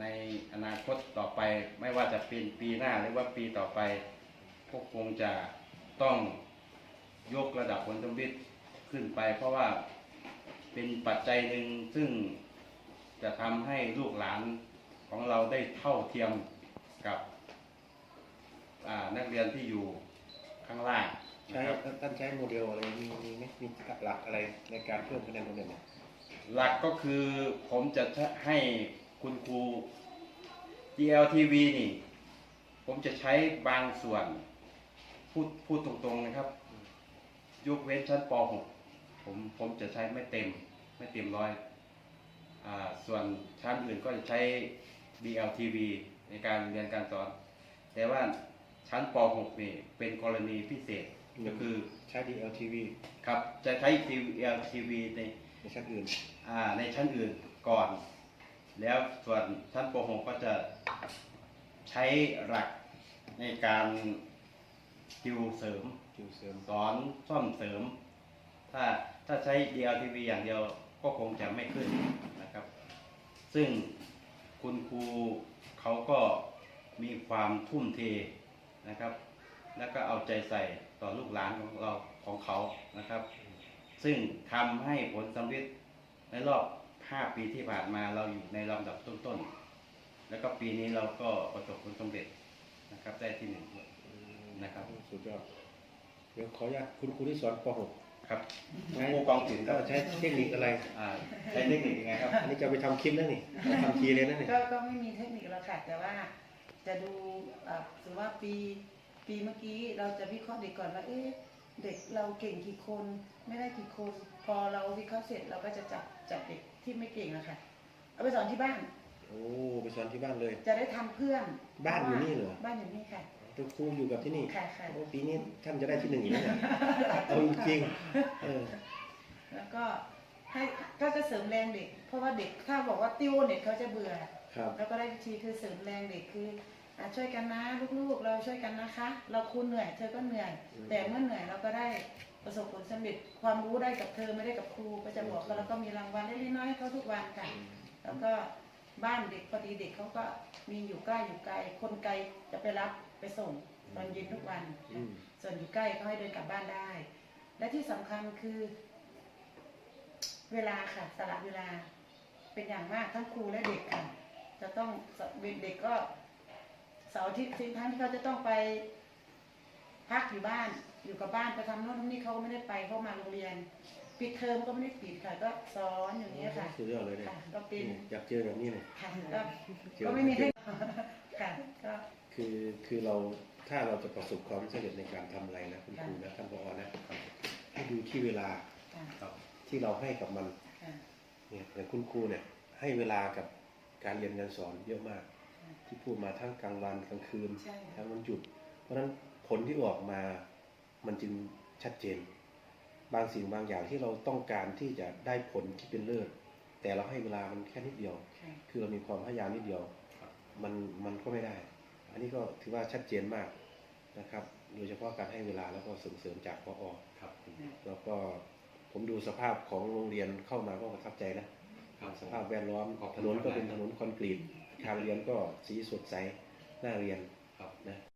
ในอนาคตต่อไปไม่ว่าจะเป็นปีหน้าหรือว่าปีต่อไปก็คงจะต้องยกระดับผลสำลิดขึ้นไป เพราะว่าเป็นปัจจัยหนึ่งซึ่งจะทำให้ลูกหลานของเราได้เท่าเทียมกับนักเรียนที่อยู่ข้างล่างใช้ท่านใช้โมเดลอะไรมีมีไหมมีหลักอะไรในการเพิ่มคะแนนโรงเรียนเนี่ยหลักก็คือผมจะให้ คุณครู GLTV นี่ ผมจะใช้บางส่วน พูดพูดตรงๆนะครับ ยกเว้นชั้นป .6 ผมผมจะใช้ไม่เต็ม ไม่เต็มร้อยอ่าส่วนชั้นอื่นก็จะใช้ DLTV ในการเรียนการสอน แต่ว่าชั้นป .6 นี่เป็นกรณีพิเศษก็คือใช้ DLTV ครับ จะใช้ DLTV ในในชั้นอื่น อ่า ในชั้นอื่นก่อน แล้วส่วนชั้นป .6 ก็จะใช้หลักในการติวเสริม คิวเสริมสอนซ่อมเสริม ถ้าถ้าใช้ DLTV อย่างเดียวก็คงจะไม่ขึ้นนะครับ ซึ่งคุณครูเขาก็มีความทุ่มเทนะครับ แล้วก็เอาใจใส่ต่อลูกหลานของเราของเขานะครับ ซึ่งทำให้ผลสำเร็จในรอบ 5 ปีที่ผ่านมาเราอยู่ในลำดับต้นๆ แล้วก็ปีนี้เราก็ประสบผลสำเร็จนะครับ ได้ที่หนึ่งด้วยนะครับสุดยอดเดี๋ยวขออนุญาตคุณครูที่สอนปครับ .6 ใช้กองศิลป์คก็รับใช้เทคนิคอะไร อ่าใช้เทคนิคยังไงครับ อันนี้จะเอาไปทำคลิปแล้วนี่ทำทีเลยนะนี่ก็ก็ไม่มีเทคนิคแล้วค่ะแต่ว่าจะดูอ่าสมมติว่าปี ปีเมื่อกี้เราจะวิเคราะห์เด็กก่อนว่าเอ๊ะ เด็กเราเก่งกี่คนไม่ได้กี่คน พอเราวิเคราะห์เสร็จเราก็จะจับจับเด็กที่ไม่เก่งนะคะเอาไปสอนที่บ้าน โอ้ไปสอนที่บ้านเลย จะได้ทำเพื่อนบ้านอยู่นี่เหรอบ้านอยู่นี่ค่ะ ตัวครูอยู่กับที่นี่ค่ะค่ะ โอ้ปีนี้ท่านจะได้ที่หนึ่งอีกแล้วเนี่ยเอาจริงๆเออแล้วก็ให้ก็จะเสริมแรงเด็ก เพราะว่าเด็กถ้าบอกว่าติ้วเด็กเขาจะเบื่อ ครับ แล้วก็ได้วิธีคือเสริมแรงเด็กคือ อะช่วยกันนะลูกๆ เราช่วยกันนะคะ เราครูเหนื่อยเธอก็เหนื่อยอืมแต่เมื่อเหนื่อยเราก็ได้ประสบผลสำเร็จความรู้ได้กับเธอไม่ได้กับครูก็จะบอกกันแล้วก็มีรางวัลเล็กๆน้อยๆให้เขาทุกวันค่ะ แล้วก็บ้านเด็กพอดีเด็กเขาก็มีอยู่ใกล้อยู่ไกล คนไกลจะไปรับไปส่งตอนเย็นทุกวันอืมส่วนอยู่ใกล้ก็ให้เดินกลับบ้านได้ และที่สำคัญคือ เวลาค่ะสละเวลา เป็นอย่างมากทั้งครูและเด็กค่ะ จะต้องเด็กๆก็ เสาร์อาทิตย์ทิ้งทั้งที่เขาจะต้องไป พักอยู่บ้าน อยู่กับบ้านไปทำโน่นทำนี่เขาก็ไม่ได้ไปเขามาโรงเรียนปิดเทอมก็ไม่ได้ปิดค่ะก็สอนอย่างนี้ยค่ะสุดยอดเลยเนี่ยค่ะก็เป็นอยากเจอแบบนี้เลยค่ะก็เจอก็ไม่มีให้ค่ะก็คือคือเราถ้าเราจะประสบความสำเร็จในการทำอะไรนะคุณครูนะท่านผอนะให้ดูที่เวลาค่ะครับที่เราให้กับมันค่ะ เนี่ยอย่างคุณครูเนี่ยให้เวลากับการเรียนการสอนเยอะมาก ที่พูดมาทั้งกลางวันกลางคืนใช่ค่ะทั้งวันหยุด เพราะฉะนั้นผลที่ออกมามันจึงชัดเจน บางสิ่งบางอย่างที่เราต้องการที่จะได้ผลที่เป็นเลิศแต่เราให้เวลามันแค่นิดเดียวค่ะคือเรามีความพยายามนิดเดียวมันมันก็ไม่ได้ อันนี้ก็ถือว่าชัดเจนมากนะครับ โดยเฉพาะการให้เวลาแล้วก็ส่งเสริมจากพอครับแล้วก็ผมดูสภาพของโรงเรียนเข้ามาก็ประทับใจนะสภาพแวดล้อมขอบคุณถนนก็มากเป็นถนนคอนกรีต ทางเรียนก็สีสดใสน่าเรียนครับนะ